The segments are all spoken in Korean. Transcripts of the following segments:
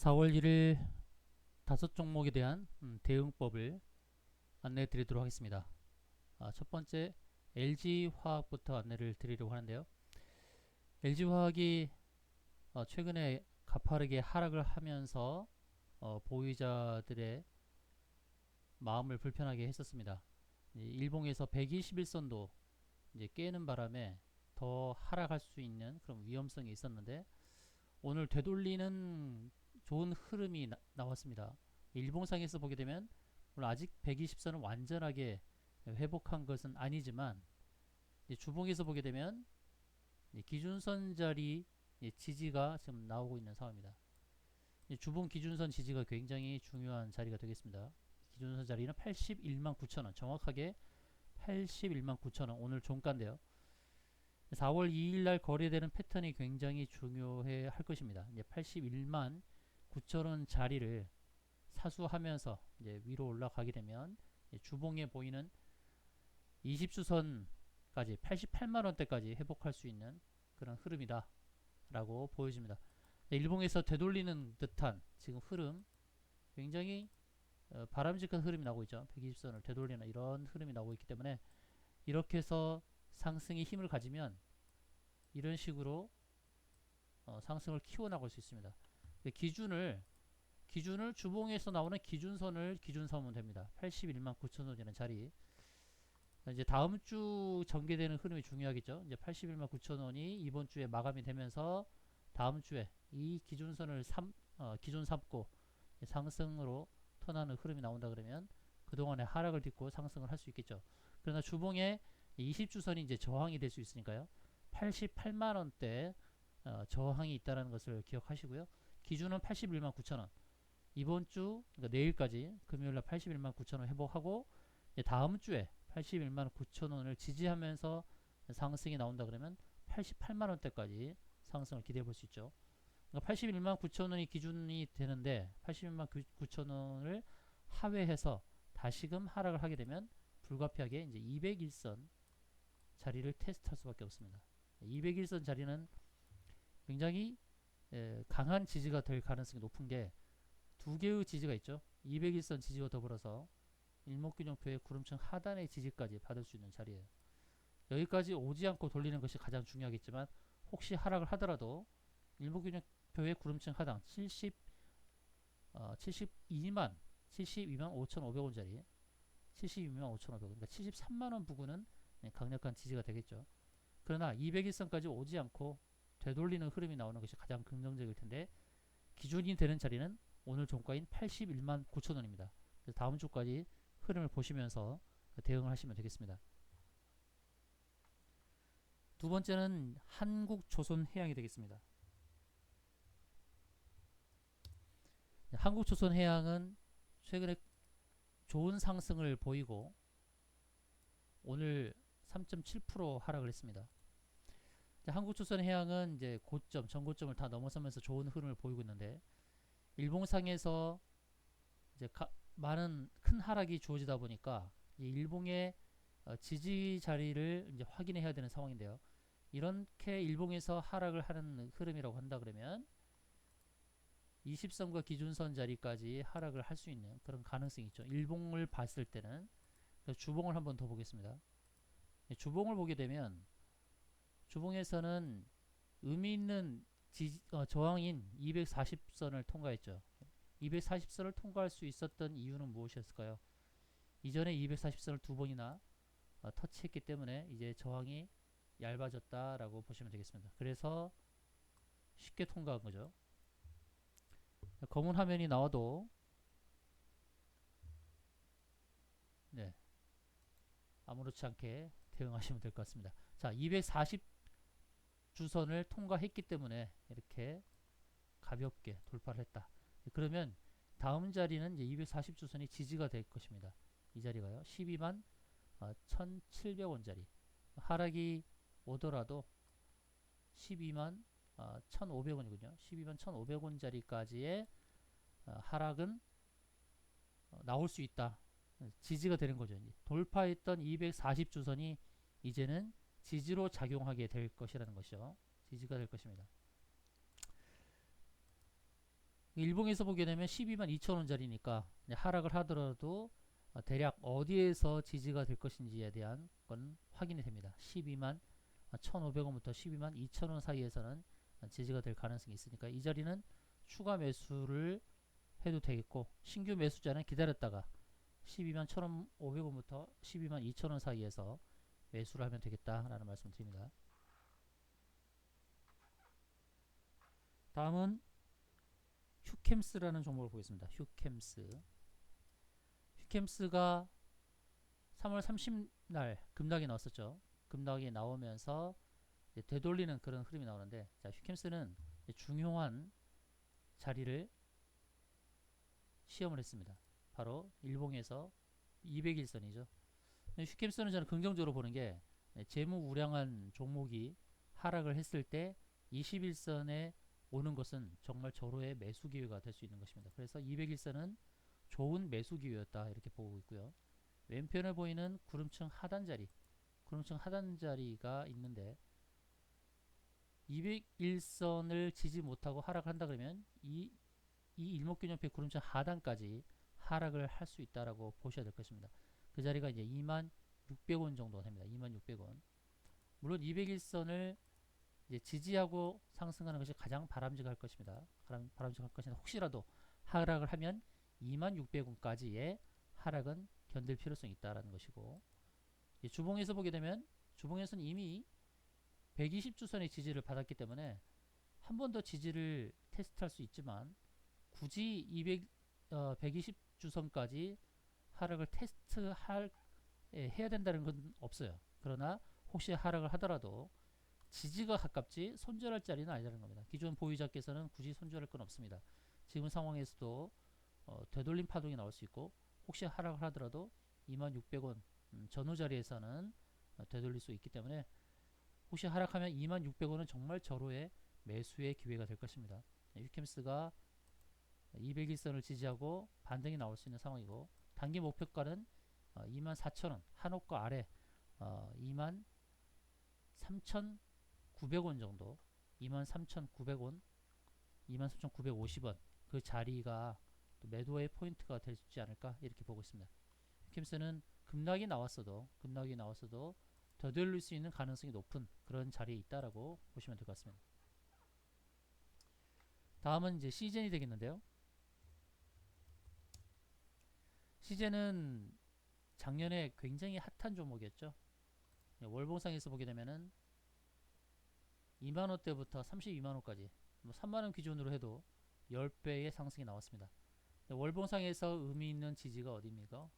4월 1일 다섯 종목에 대한 음, 대응법을 안내해 드리도록 하겠습니다. 아, 첫 번째 LG화학부터 안내를 드리려고 하는데요. LG화학이 어, 최근에 가파르게 하락을 하면서 어, 보유자들의 마음을 불편하게 했었습니다. 이 일봉에서 121선도 이제 깨는 바람에 더 하락할 수 있는 그런 위험성이 있었는데 오늘 되돌리는 좋은 흐름이 나, 왔습니다 일봉상에서 보게 되면 물론 아직 120선을 완전하게 회복한 것은 아니지만 주봉에서 보게 되면 기준선 자리 지지가 지금 나오고 있는 상황입니다. 주봉 기준선 지지가 굉장히 중요한 자리가 되겠습니다. 기준선 자리는 81만 9천원 정확하게 81만 9천원 오늘 종가인데요. 4월 2일 날 거래되는 패턴이 굉장히 중요해 할 것입니다. 이제 81만 9천원 자리를 사수하면서 이제 위로 올라가게 되면 주봉에 보이는 20수선까지 88만 원대까지 회복할 수 있는 그런 흐름이다 라고 보여집니다. 일봉에서 되돌리는 듯한 지금 흐름 굉장히 어, 바람직한 흐름이 나오고 있죠. 120선을 되돌리는 이런 흐름이 나오고 있기 때문에 이렇게 해서 상승의 힘을 가지면 이런 식으로 어, 상승을 키워나갈 수 있습니다. 기준을 기준을 주봉에서 나오는 기준선을 기준 삼으면 됩니다. 81만 9천 원이라는 자리. 이제 다음 주 전개되는 흐름이 중요하겠죠. 이제 81만 9천 원이 이번 주에 마감이 되면서 다음 주에 이 기준선을 삼, 어, 기준 삼고 상승으로 턴하는 흐름이 나온다 그러면 그동안의 하락을 딛고 상승을 할 수 있겠죠. 그러나 주봉에 20주선이 이제 저항이 될 수 있으니까요. 88만 원대 어, 저항이 있다는 것을 기억하시고요. 기준은 81만 9천원. 이번 주 그러니까 내일까지 금요일날 81만 9천원 회복하고 다음 주에 81만 9천원을 지지하면서 상승이 나온다 그러면 88만 원대까지 상승을 기대해 볼 수 있죠. 그러니까 81만 9천원이 기준이 되는데 81만 9천원을 하회해서 다시금 하락을 하게 되면 불가피하게 이제 201선 자리를 테스트할 수밖에 없습니다. 201선 자리는 굉장히 에, 강한 지지가 될 가능성이 높은 게 두 개의 지지가 있죠. 201선 지지와 더불어서 일목균형표의 구름층 하단의 지지까지 받을 수 있는 자리예요. 여기까지 오지 않고 돌리는 것이 가장 중요하겠지만 혹시 하락을 하더라도 일목균형표의 구름층 하단 70 어, 72만 72만 5,500원짜리 72만 5,500원 그러니까 73만원 부근은 네, 강력한 지지가 되겠죠. 그러나 201선까지 오지 않고 되돌리는 흐름이 나오는 것이 가장 긍정적일 텐데 기준이 되는 자리는 오늘 종가인 81만 9천원입니다. 그래서 다음 주까지 흐름을 보시면서 대응을 하시면 되겠습니다. 두 번째는 한국조선해양이 되겠습니다. 한국조선해양은 최근에 좋은 상승을 보이고 오늘 3.7% 하락을 했습니다. 한국조선해양은 이제 고점, 전고점을 다 넘어서면서 좋은 흐름을 보이고 있는데 일봉상에서 이제 가, 많은 큰 하락이 주어지다 보니까 이 일봉의 어, 지지 자리를 이제 확인해야 되는 상황인데요. 이렇게 일봉에서 하락을 하는 흐름이라고 한다 그러면 20선과 기준선 자리까지 하락을 할 수 있는 그런 가능성이 있죠. 일봉을 봤을 때는 주봉을 한번 더 보겠습니다. 주봉을 보게 되면 주봉에서는 의미 있는 지, 어, 저항인 240선을 통과했죠. 240선을 통과할 수 있었던 이유는 무엇이었을까요? 이전에 240선을 두 번이나 어, 터치했기 때문에 이제 저항이 얇아졌다라고 보시면 되겠습니다. 그래서 쉽게 통과한 거죠. 검은 화면이 나와도 네 아무렇지 않게 대응하시면 될 것 같습니다. 자, 240 주선을 통과했기 때문에 이렇게 가볍게 돌파를 했다. 그러면 다음 자리는 이제 240주선이 지지가 될 것입니다. 이 자리가요. 12만 어, 1,700원짜리. 하락이 오더라도 12만 어, 1,500원이군요. 12만 1,500원짜리까지의 어, 하락은 어, 나올 수 있다. 지지가 되는 거죠. 돌파했던 240주선이 이제는 지지로 작용하게 될 것이라는 것이죠. 지지가 될 것입니다. 일봉에서 보게 되면 12만 2천 원짜리니까 하락을 하더라도 어, 대략 어디에서 지지가 될 것인지에 대한 건 확인이 됩니다. 12만 1,500원부터 12만 2천 원 사이에서는 어, 지지가 될 가능성이 있으니까 이 자리는 추가 매수를 해도 되겠고 신규 매수자는 기다렸다가 12만 1,500원부터 12만 2천 원 사이에서 매수를 하면 되겠다라는 말씀을 드립니다. 다음은 휴캠스라는 종목을 보겠습니다. 휴캠스. 휴캠스가 3월 30날 급락이 나왔었죠. 급락이 나오면서 되돌리는 그런 흐름이 나오는데 자, 휴캠스는 중요한 자리를 시험을 했습니다. 바로 일봉에서 200일선이죠. 휴캠스는 저는 긍정적으로 보는 게 네, 재무 우량한 종목이 하락을 했을 때 21선에 오는 것은 정말 절호의 매수 기회가 될 수 있는 것입니다. 그래서 201선은 좋은 매수 기회였다 이렇게 보고 있고요. 왼편에 보이는 구름층 하단 자리, 구름층 하단 자리가 있는데 201선을 지지 못하고 하락한다 그러면 이, 이 일목균형표 구름층 하단까지 하락을 할 수 있다라고 보셔야 될 것입니다. 그 자리가 이제 2만 600원 정도 됩니다. 2만 600원. 물론 201선을 이제 지지하고 상승하는 것이 가장 바람직할 것입니다. 바람, 바람직할 것인데 혹시라도 하락을 하면 2600원까지의 하락은 견딜 필요성이 있다라는 것이고 주봉에서 보게 되면 주봉에서는 이미 120주선의 지지를 받았기 때문에 한 번 더 지지를 테스트할 수 있지만 굳이 200 어, 120주선까지 하락을 테스트할 예, 해야 된다는 건 없어요. 그러나 혹시 하락을 하더라도 지지가 가깝지 손절할 자리는 아니라는 겁니다. 기존 보유자께서는 굳이 손절할 건 없습니다. 지금 상황에서도 어, 되돌림 파동이 나올 수 있고 혹시 하락을 하더라도 2600원 음, 전후 자리에서는 어, 되돌릴 수 있기 때문에 혹시 하락하면 2600원은 정말 절호의 매수의 기회가 될 것입니다. 네, 유캠스가 201선을 지지하고 반등이 나올 수 있는 상황이고 단기 목표가는 어, 24,000원 한옥과 아래 어, 2만 3,900원 정도 23,900원 23,950원 그 자리가 또 매도의 포인트가 되지 않을까 이렇게 보고 있습니다. 캠스는 급락이 나왔어도 급락이 나왔어도 되돌릴 수 있는 가능성이 높은 그런 자리에 있다라고 보시면 될 것 같습니다. 다음은 이제 시젠이 되겠는데요. 시젠은 작년에 굉장히 핫한 종목이었죠. 월봉상에서 보게 되면은 2만원대부터 32만원까지 뭐 3만원 기준으로 해도 10배의 상승이 나왔습니다. 월봉상에서 의미 있는 지지가 어디입니까?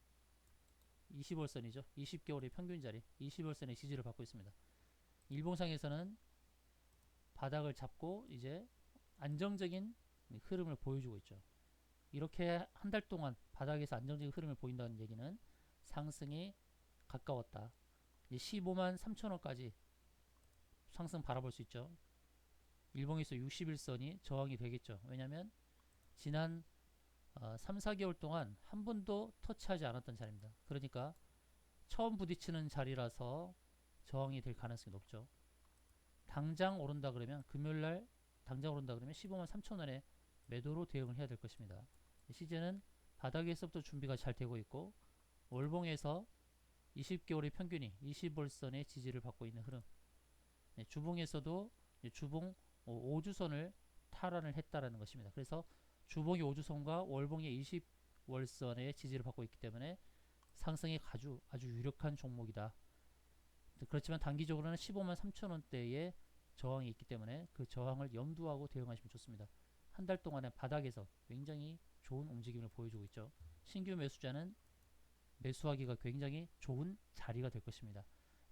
20월선이죠. 20개월의 평균자리 20월선의 지지를 받고 있습니다. 일봉상에서는 바닥을 잡고 이제 안정적인 흐름을 보여주고 있죠. 이렇게 한 달 동안 바닥에서 안정적인 흐름을 보인다는 얘기는 상승이 가까웠다. 15만 3천원까지 상승 바라볼 수 있죠. 일봉에서 61선이 저항이 되겠죠. 왜냐하면 지난 어, 3, 4개월 동안 한 번도 터치하지 않았던 자리입니다. 그러니까 처음 부딪히는 자리라서 저항이 될 가능성이 높죠. 당장 오른다 그러면 금요일날 당장 오른다 그러면 15만 3천원에 매도로 대응을 해야 될 것입니다. 시즌은 바닥에서부터 준비가 잘 되고 있고 월봉에서 20개월의 평균이 20월선의 지지를 받고 있는 흐름 네, 주봉에서도 주봉 5주선을 탈환을 했다라는 것입니다. 그래서 주봉의 5주선과 월봉의 20월선의 지지를 받고 있기 때문에 상승이 아주 아주 유력한 종목이다. 그렇지만 단기적으로는 15만 3천원대의 저항이 있기 때문에 그 저항을 염두하고 대응하시면 좋습니다. 한 달 동안의 바닥에서 굉장히 좋은 움직임을 보여주고 있죠. 신규 매수자는 매수하기가 굉장히 좋은 자리가 될 것입니다.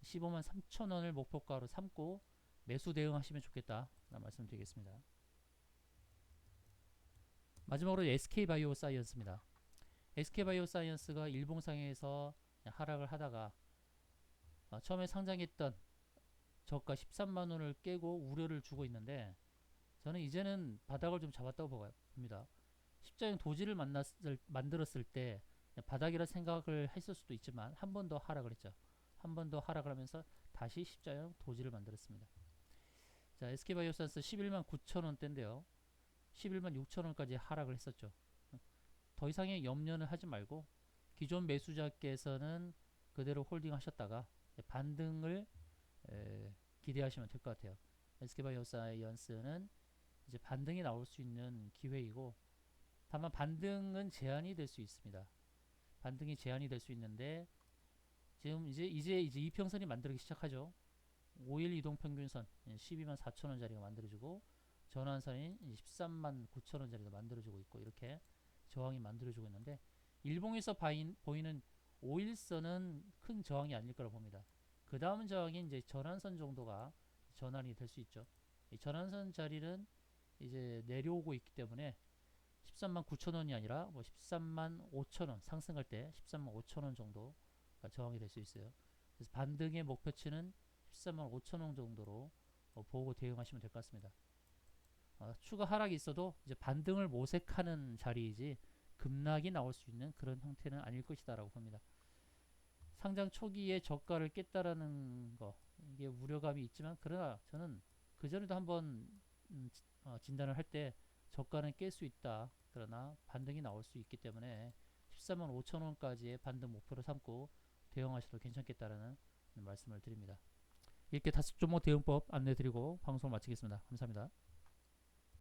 15만 3천원을 목표가로 삼고 매수 대응하시면 좋겠다 라는 말씀 드리겠습니다. 마지막으로 SK바이오 사이언스입니다. SK바이오 사이언스가 일봉상에서 하락을 하다가 어, 처음에 상장했던 저가 13만원을 깨고 우려를 주고 있는데 저는 이제는 바닥을 좀 잡았다고 봅니다. 십자형 도지를 만났을, 만들었을 때 바닥이라 생각을 했을 수도 있지만 한 번 더 하락을 했죠. 한 번 더 하락을 하면서 다시 십자형 도지를 만들었습니다. 자, SK바이오산스 11만 9천원대인데요. 11만 6천 원까지 하락을 했었죠. 더 이상의 염려는 하지 말고 기존 매수자께서는 그대로 홀딩하셨다가 반등을 에, 기대하시면 될 것 같아요. SK바이오사이언스는 이제 반등이 나올 수 있는 기회이고 다만 반등은 제한이 될 수 있습니다. 반등이 제한이 될 수 있는데 지금 이제 이제 이제 이평선이 만들기 시작하죠. 5일 이동 평균선 12만 4천 원짜리가 만들어지고 전환선인 13만 9천 원짜리가 만들어지고 있고 이렇게 저항이 만들어지고 있는데 일봉에서 바인, 보이는 5일선은 큰 저항이 아닐 거라 봅니다. 그 다음 저항이 이제 전환선 정도가 전환이 될 수 있죠. 이 전환선 자리는 이제 내려오고 있기 때문에 13만 9천 원이 아니라 뭐 13만 5천 원 상승할 때 13만 5천 원 정도가 저항이 될 수 있어요. 그래서 반등의 목표치는 13만 5천 원 정도로 어, 보고 대응하시면 될 것 같습니다. 어, 추가 하락이 있어도 이제 반등을 모색하는 자리이지 급락이 나올 수 있는 그런 형태는 아닐 것이다 라고 봅니다. 상장 초기에 저가를 깼다라는 거 이게 우려감이 있지만 그러나 저는 그 전에도 한번 음, 지- 어, 진단을 할 때 저가는 깰 수 있다. 그러나 반등이 나올 수 있기 때문에 13만 5천 원까지의 반등 목표로 삼고 대응하셔도 괜찮겠다라는 말씀을 드립니다. 이렇게 다섯 종목 대응법 안내드리고 방송 마치겠습니다. 감사합니다.